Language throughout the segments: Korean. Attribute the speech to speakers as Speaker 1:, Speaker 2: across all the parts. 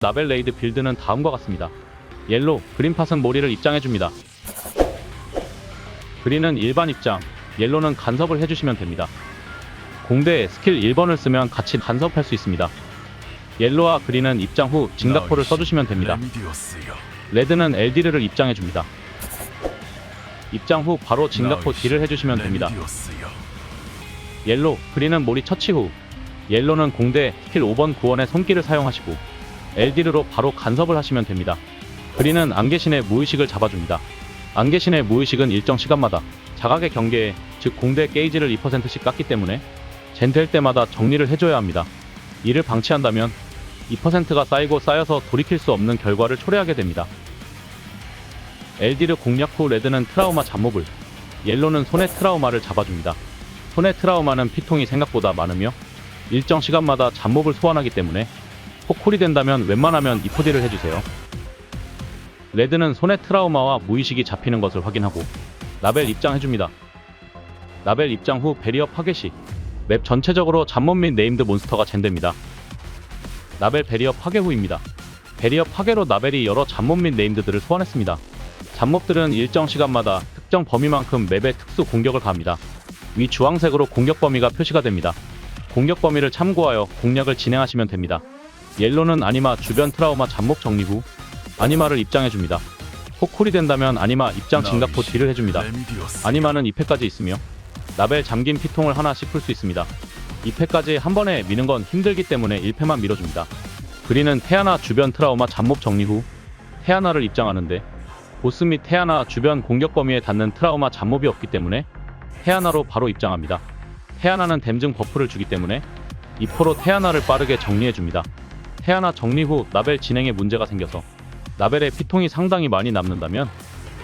Speaker 1: 나벨 레이드 빌드는 다음과 같습니다. 옐로, 그린팟은 모리를 입장해줍니다. 그린은 일반 입장, 옐로는 간섭을 해주시면 됩니다. 공대에 스킬 1번을 쓰면 같이 간섭할 수 있습니다. 옐로와 그린은 입장 후 징각포를 써주시면 됩니다. 레드는 엘디르를 입장해줍니다. 입장 후 바로 징각포
Speaker 2: 나이스.
Speaker 1: 딜을 해주시면 됩니다. 옐로, 그린은 몰이 처치 후 옐로는 공대 스킬 5번 구원의 손길을 사용하시고 엘디르로 바로 간섭을 하시면 됩니다. 그린은 안개신의 무의식을 잡아줍니다. 안개신의 무의식은 일정 시간마다 자각의 경계에 즉 공대 게이지를 2%씩 깎기 때문에 젠될 때마다 정리를 해줘야 합니다. 이를 방치한다면 2%가 쌓이고 쌓여서 돌이킬 수 없는 결과를 초래하게 됩니다. 엘디르 공략 후 레드는 트라우마 잡몹을 옐로는 손의 트라우마를 잡아줍니다. 손의 트라우마는 피통이 생각보다 많으며 일정 시간마다 잡몹을 소환하기 때문에 포콜이 된다면 웬만하면 이포디를 해주세요. 레드는 손의 트라우마와 무의식이 잡히는 것을 확인하고 라벨 입장해줍니다. 라벨 입장 후 베리어 파괴 시 맵 전체적으로 잡몹 및 네임드 몬스터가 젠됩니다. 라벨 베리어 파괴 후입니다. 베리어 파괴로 라벨이 여러 잡몹 및 네임드들을 소환했습니다. 잡몹들은 일정 시간마다 특정 범위만큼 맵에 특수 공격을 가합니다. 위 주황색으로 공격 범위가 표시가 됩니다. 공격 범위를 참고하여 공략을 진행하시면 됩니다. 옐로는 아니마 주변 트라우마 잡목 정리 후 아니마를 입장해줍니다. 포콜이 된다면 아니마 입장 진각포 딜을 해줍니다. 아니마는 2패까지 있으며 라벨 잠긴 피통을 하나씩 풀 수 있습니다. 2패까지 한 번에 미는 건 힘들기 때문에 1패만 밀어줍니다. 그리는 태아나 주변 트라우마 잡몹 정리 후 태아나를 입장하는데 보스 및 태아나 주변 공격 범위에 닿는 트라우마 잡몹이 없기 때문에 태아나로 바로 입장합니다. 태아나는 댐증 버프를 주기 때문에 2포로 태아나를 빠르게 정리해줍니다. 태아나 정리 후 라벨 진행에 문제가 생겨서 라벨의 피통이 상당히 많이 남는다면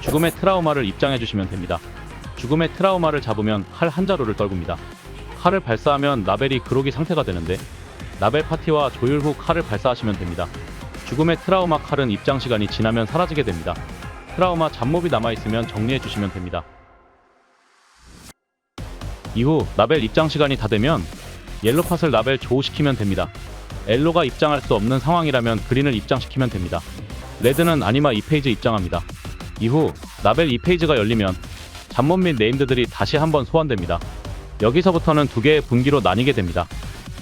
Speaker 1: 죽음의 트라우마를 입장해 주시면 됩니다. 죽음의 트라우마를 잡으면 칼 한 자루를 떨굽니다. 칼을 발사하면 라벨이 그로기 상태가 되는데 라벨 파티와 조율 후 칼을 발사하시면 됩니다. 죽음의 트라우마 칼은 입장 시간이 지나면 사라지게 됩니다. 트라우마 잡몹이 남아있으면 정리해 주시면 됩니다. 이후 라벨 입장 시간이 다 되면 옐로팟을 라벨 조우시키면 됩니다. 엘로가 입장할 수 없는 상황이라면 그린을 입장시키면 됩니다. 레드는 아니마 2페이지 입장합니다. 이후 라벨 2페이지가 열리면 잡몹 및 네임드들이 다시 한번 소환됩니다. 여기서부터는 두 개의 분기로 나뉘게 됩니다.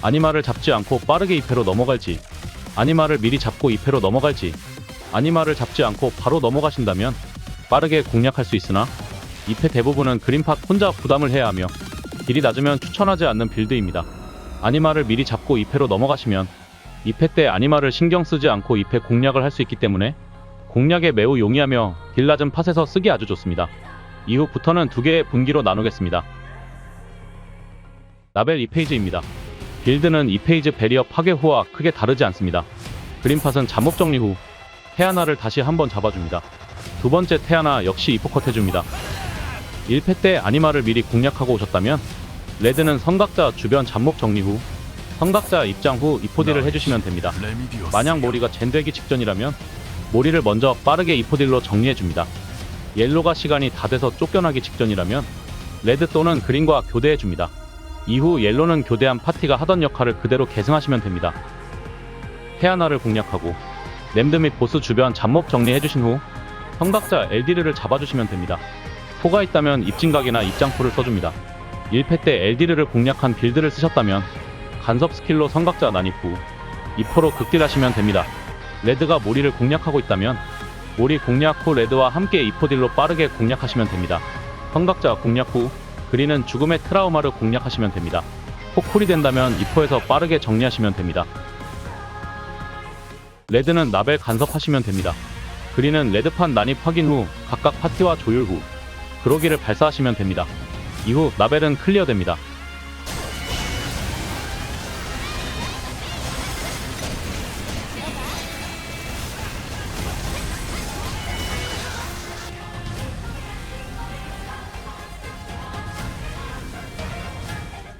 Speaker 1: 아니마를 잡지 않고 빠르게 2패로 넘어갈지, 아니마를 미리 잡고 2패로 넘어갈지, 아니마를 잡지 않고 바로 넘어가신다면 빠르게 공략할 수 있으나 2패 대부분은 그린팟 혼자 부담을 해야 하며 딜이 낮으면 추천하지 않는 빌드입니다. 아니마를 미리 잡고 2패로 넘어가시면 2패 때 아니마를 신경 쓰지 않고 2패 공략을 할 수 있기 때문에 공략에 매우 용이하며 딜 낮은 팟에서 쓰기 아주 좋습니다. 이후부터는 두 개의 분기로 나누겠습니다. 라벨 2페이지입니다. 빌드는 2페이지 베리어 파괴 후와 크게 다르지 않습니다. 그린팟은 잠목 정리 후 태아나를 다시 한번 잡아줍니다. 두 번째 태아나 역시 이포컷 해줍니다. 1패 때 아니마를 미리 공략하고 오셨다면 레드는 성각자 주변 잡목 정리 후 성각자 입장 후 이포딜을 해주시면 됩니다. 만약 모리가 젠되기 직전이라면 모리를 먼저 빠르게 이포딜로 정리해줍니다. 옐로가 시간이 다 돼서 쫓겨나기 직전이라면 레드 또는 그린과 교대해줍니다. 이후 옐로는 교대한 파티가 하던 역할을 그대로 계승하시면 됩니다. 태아나를 공략하고 램드 및 보스 주변 잡몹 정리해주신 후 성각자 엘디르를 잡아주시면 됩니다. 포가 있다면 입진각이나 입장포를 써줍니다. 1패 때 엘디르를 공략한 빌드를 쓰셨다면 간섭 스킬로 성각자 난입 후 2포로 극딜하시면 됩니다. 레드가 모리를 공략하고 있다면 모리 공략 후 레드와 함께 2포딜로 빠르게 공략하시면 됩니다. 성각자 공략 후 그린은 죽음의 트라우마를 공략하시면 됩니다. 포콜이 된다면 2포에서 빠르게 정리하시면 됩니다. 레드는 라벨 간섭하시면 됩니다. 그린은 레드판 난입 확인 후 각각 파티와 조율 후 그로기를 발사하시면 됩니다. 이후 라벨은 클리어됩니다.